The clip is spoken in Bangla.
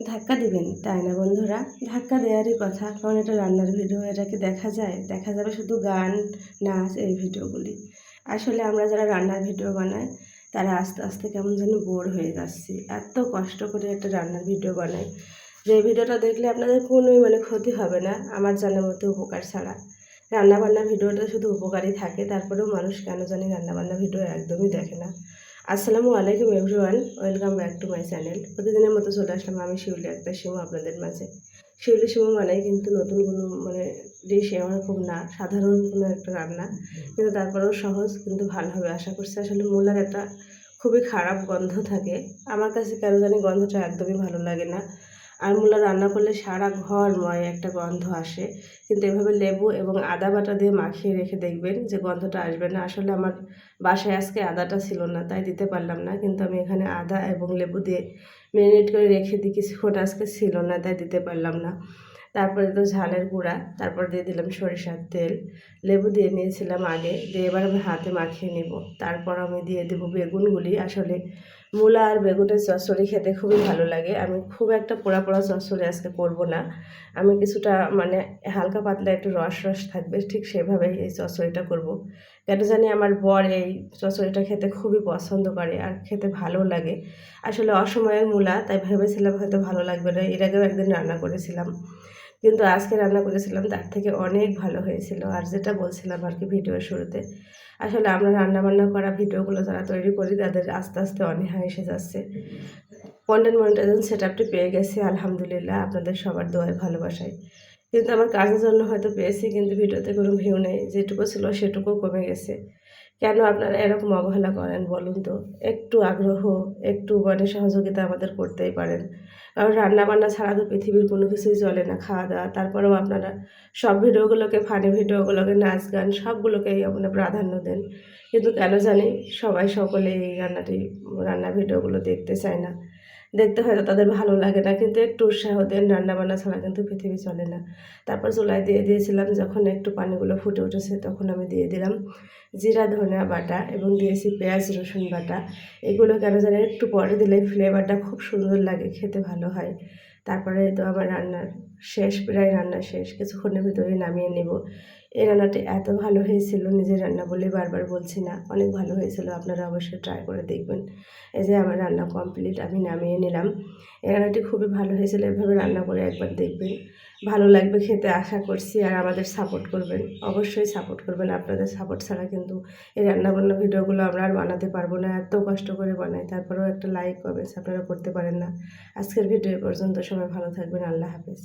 ধাক্কা দিবেন, তাই না বন্ধুরা? ধাক্কা দেওয়ারই কথা। কারণ এটা রান্নার ভিডিও, এটাকে দেখা যায়। দেখা যাবে শুধু গান, নাচ, এই ভিডিওগুলি। আসলে আমরা যারা রান্নার ভিডিও বানাই, তারা আস্তে আস্তে কেমন যেন বোর হয়ে যাচ্ছি। এত কষ্ট করে একটা রান্নার ভিডিও বানাই। যে ভিডিওটা দেখলে আপনাদের কোনোই মানে ক্ষতি হবে না, আমার জানার মতো উপকার ছাড়া। রান্নাবান্নার ভিডিওটা শুধু উপকারই থাকে, তারপরেও মানুষ কেন জানি রান্নাবান্না ভিডিও একদমই দেখে না। আসসালামু আলাইকুম everyone, welcome back to my channel. প্রতিদিনের মতো চলে আসলাম আমি শিউলি একটা সিমু আপনাদের মাঝে। শিউলি সিমু মানে কিন্তু নতুন কোনো মানে ডিশ এরকম না, সাধারণ কোনো একটা রান্না। কিন্তু তারপরেও সহজ, কিন্তু ভালো হবে আশা করছি আসলে মূলার একটা খুবই খারাপ গন্ধ থাকে। আমার কাছে কেন জানি গন্ধটা একদমই ভালো লাগে না। আর রান্না করলে সারা ঘরময় একটা গন্ধ আসে। কিন্তু এভাবে লেবু এবং আদা বাটা দিয়ে মাখিয়ে রেখে দেখবেন যে গন্ধটা আসবে না। আসলে আমার বাসায় আজকে আদাটা ছিল না, তাই দিতে পারলাম না। কিন্তু আমি এখানে আদা এবং লেবু দিয়ে ম্যারিনেট করে রেখে দিই, কিছুক্ষণ আজকে ছিল না, তাই দিতে পারলাম না। তারপরে তো ঝালের গুঁড়া, তারপর দিয়ে দিলাম সরিষার তেল। লেবু দিয়ে নিয়েছিলাম আগে, দিয়ে এবার আমি হাতে মাখিয়ে নেব। তারপর আমি দিয়ে দেবো বেগুনগুলি। আসলে মূলা আর বেগুনের চচ্চড়ি খেতে খুবই ভালো লাগে। আমি খুব একটা পোড়া পোড়া চচ্চড়ি আজকে করব না। আমি কিছুটা মানে হালকা পাতলা একটু রস রস থাকবে, ঠিক সেভাবেই এই চচ্চড়িটা করব। কেন জানি আমার বর এই চচ্চড়িটা খেতে খুবই পছন্দ করে আর খেতে ভালো লাগে। আসলে অসময়ের মূলা, তাই ভেবেছিলাম হয়তো ভালো লাগবে না, এর আগেও একদিন রান্না করেছিলাম। কিন্তু আজকে রান্না করেছিলাম, তার থেকে অনেক ভালো হয়েছিল। আর যেটা বলছিলাম আর কি ভিডিওর শুরুতে, আসলে আমরা রান্না বান্না করা ভিডিওগুলো যারা তৈরি করি, তাদের আস্তে আস্তে অনীহা এসে যাচ্ছে। কন্টেন্ট মনিটাইজেশন সেট আপটি পেয়ে গেছি, আলহামদুলিল্লাহ, আপনাদের সবার দোয়ায়, ভালোবাসায়। কিন্তু আমার কাজের জন্য হয়তো পেয়েছি, কিন্তু ভিডিওতে কোনো ভিউ নেই। যেটুকু ছিল সেটুকু কমে গেছে। কেন আপনারা এরকম অবহেলা করেন বলুন তো? একটু আগ্রহ, একটু মানে সহযোগিতা আমাদের করতেই পারেন। কারণ রান্নাবান্না ছাড়া তো পৃথিবীর কোনো কিছুই চলে না খাওয়া দাওয়া তারপরেও আপনারা সব ভিডিওগুলোকে ফানি ভিডিওগুলোকে, নাচ গান সবগুলোকেই আপনারা প্রাধান্য দেন। কিন্তু কেন জানি সবাই সকলে এই রান্নাটি রান্না ভিডিওগুলো দেখতে চায় না। দেখতে হয়তো তাদের ভালো লাগে না। কিন্তু একটু উৎসাহ দেন, রান্নাবান্না ছাড়া কিন্তু পৃথিবী চলে না। তারপর চুলায় দিয়ে দিয়েছিলাম, যখন একটু পানিগুলো ফুটে উঠেছে তখন আমি দিয়ে দিলাম জিরা, ধনিয়া বাটা এবং দিয়েছি পেঁয়াজ, রসুন বাটা। এগুলো কেন জানি একটু পরে দিলে ফ্লেভারটা খুব সুন্দর লাগে, খেতে ভালো হয়। তারপরে তো আমার রান্নার শেষ, প্রায় রান্না শেষ। কিছুক্ষণের ভিতরে নামিয়ে নেব। এই রান্নাটি এত ভালো হয়েছিল, নিজের রান্না বলে বারবার বলছি না, অনেক ভালো হয়েছিল, আপনারা অবশ্যই ট্রাই করে দেখবেন। এই যে আমার রান্না কমপ্লিট আমি নামিয়ে নিলাম। এই রান্নাটি খুবই ভালো হয়েছিল, এভাবে রান্না করে একবার দেখবেন। ভালো লাগবে খেতে, আশা করছি, আর আমাদের সাপোর্ট করবেন। অবশ্যই সাপোর্ট করবেন, আপনাদের সাপোর্ট ছাড়া কিন্তু এই রান্নাবান্না ভিডিওগুলো আমরা আর বানাতে পারব না। এত কষ্ট করে বানাই, তারপরেও একটা লাইক কমেন্টস আপনারা করতে পারেন না। আজকের ভিডিও পর্যন্ত, সবাই ভালো থাকবেন, আল্লাহ হাফেজ।